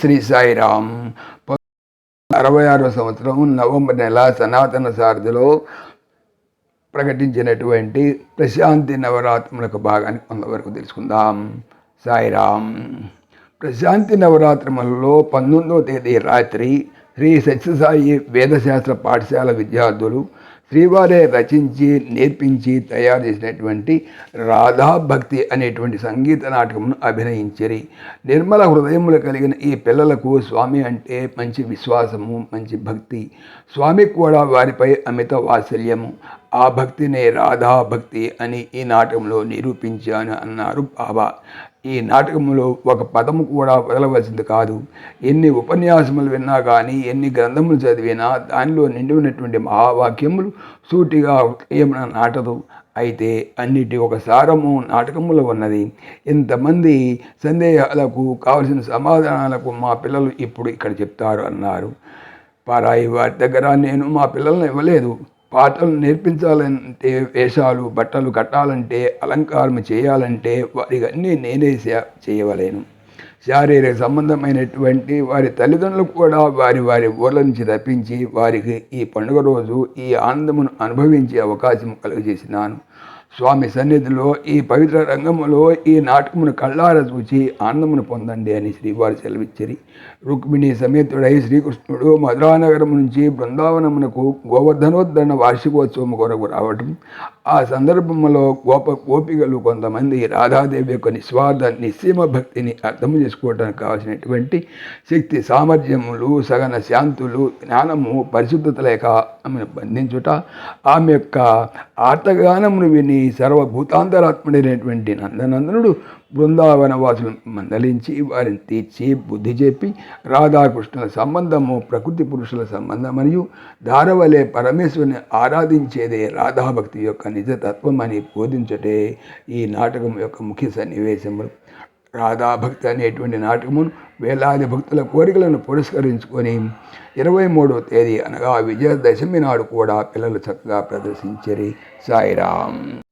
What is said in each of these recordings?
శ్రీ సాయిరామ్. అరవై ఆరో సంవత్సరం నవంబర్ నెల సనాతన సారథిలో ప్రకటించినటువంటి ప్రశాంతి నవరాత్రులకు భాగాన్ని కొంతవరకు తెలుసుకుందాం. సాయిరామ్. ప్రశాంతి నవరాత్రులలో పంతొమ్మిదవ తేదీ రాత్రి శ్రీ సత్యసాయి వేదశాస్త్ర పాఠశాల విద్యార్థులు శ్రీవారే రచించి నేర్పించి తయారు చేసినటువంటి రాధా భక్తి అనేటువంటి సంగీత నాటకమును అభినయించరి. నిర్మల హృదయములు కలిగిన ఈ పిల్లలకు స్వామి అంటే మంచి విశ్వాసము మంచి భక్తి. స్వామి కూడా వారిపై అమిత వాత్సల్యము. ఆ భక్తినే రాధా భక్తి అని ఈ నాటకంలో నిరూపించాను అన్నారు బాబా. ఈ నాటకంలో ఒక పదము కూడా వదలవలసింది కాదు. ఎన్ని ఉపన్యాసములు విన్నా కానీ ఎన్ని గ్రంథములు చదివినా దానిలో నిండి ఉన్నటువంటి మహావాక్యములు సూటిగా ఏమైనా నాటదు. అయితే అన్నిటి ఒక సారము నాటకములో ఉన్నది. ఇంతమంది సందేహాలకు కావలసిన సమాధానాలకు మా పిల్లలు ఇప్పుడు ఇక్కడ చెప్తారు అన్నారు. పారాయి వారి దగ్గర నేను మా పిల్లల్ని ఇవ్వలేదు. పాటలు నేర్పించాలంటే వేషాలు బట్టలు కట్టాలంటే అలంకారం చేయాలంటే వారికన్నీ నేనే చేయవలేను. శారీరక సంబంధమైనటువంటి వారి తల్లిదండ్రులు కూడా వారి వారి ఊర్ల నుంచి తప్పించి వారికి ఈ పండుగ రోజు ఈ ఆనందమును అనుభవించే అవకాశం కలుగజేసినాను. స్వామి సన్నిధిలో ఈ పవిత్ర రంగములో ఈ నాటకమును కళ్ళార చూచి ఆనందమును పొందండి అని శ్రీవారు సెలవిచ్చరి. రుక్మిణి సమేతుడై శ్రీకృష్ణుడు మధురానగరం నుంచి బృందావనమునకు గోవర్ధనోద్ధరణ వార్షికోత్సవం కొరకు రావటం. ఆ సందర్భంలో గోప గోపికలు కొంతమంది రాధాదేవి యొక్క నిస్వార్థ నిస్సీమ భక్తిని అర్థం చేసుకోవడానికి కావాల్సినటువంటి శక్తి సామర్థ్యములు సగన శాంతులు జ్ఞానము పరిశుద్ధత లేక ఆమెను బంధించుట. ఆమె యొక్క ఆర్తగానమును విని సర్వభూతాంతరాత్ముడైనటువంటి నందనందనుడు బృందావన వాసులు మందలించి వారిని తీర్చి బుద్ధి చెప్పి రాధాకృష్ణుల సంబంధము ప్రకృతి పురుషుల సంబంధం మరియు దారవలే పరమేశ్వరుని ఆరాధించేదే రాధాభక్తి యొక్క నిజతత్వం అని బోధించటే ఈ నాటకం యొక్క ముఖ్య సన్నివేశములు. రాధాభక్తి అనేటువంటి నాటకమును వేలాది భక్తుల కోరికలను పురస్కరించుకొని ఇరవై మూడవ తేదీ అనగా విజయదశమి నాడు కూడా పిల్లలు చక్కగా ప్రదర్శించరి సాయిరామ్.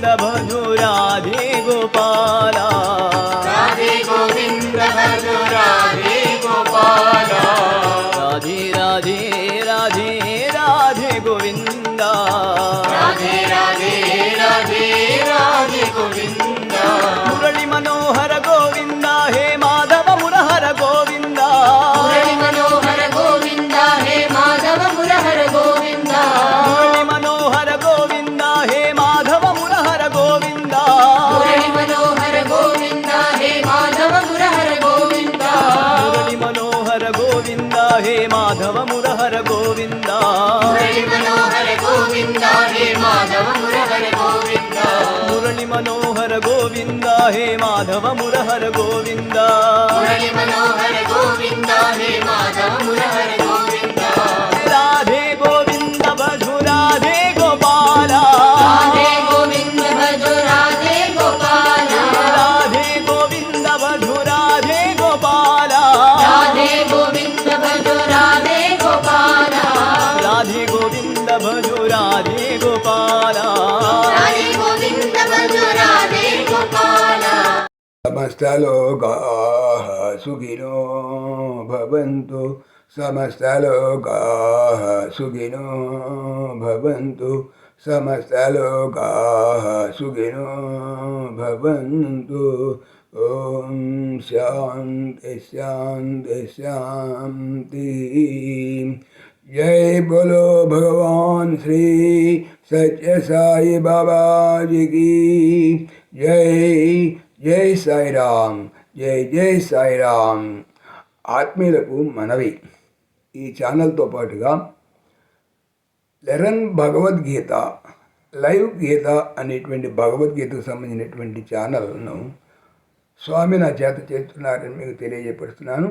गोविन्द भजो राधे गोपाला राधे राधे राधे राधे गोविन्द మురళి మనోహర గోవింద హే మాధవ మురహర గోవింద. మురళి మనోహర గోవింద హే మాధవ మురహర గోవింద. గోవింద భజో రాధే గోపాల. సమస్తలోకా సుఖినో భవంతు. సమస్తలోకా సుఖినో భవంతు. సమస్తలోకా సుఖినో భవంతు. ఓం శాంతి శాంతి శాంతి. जय बोलो भगवान श्री सत्य साई बाबा जी की जय జై సాయిరామ్ జై జై సాయిరామ్ ఆత్మీయులకు మనవి ఈ ఛానల్తో పాటుగా లెరన్ భగవద్గీత లైవ్ గీత అనేటువంటి భగవద్గీతకు సంబంధించినటువంటి ఛానల్ను స్వామి నా చేత చేస్తున్నారని మీకు తెలియజేపరుస్తున్నాను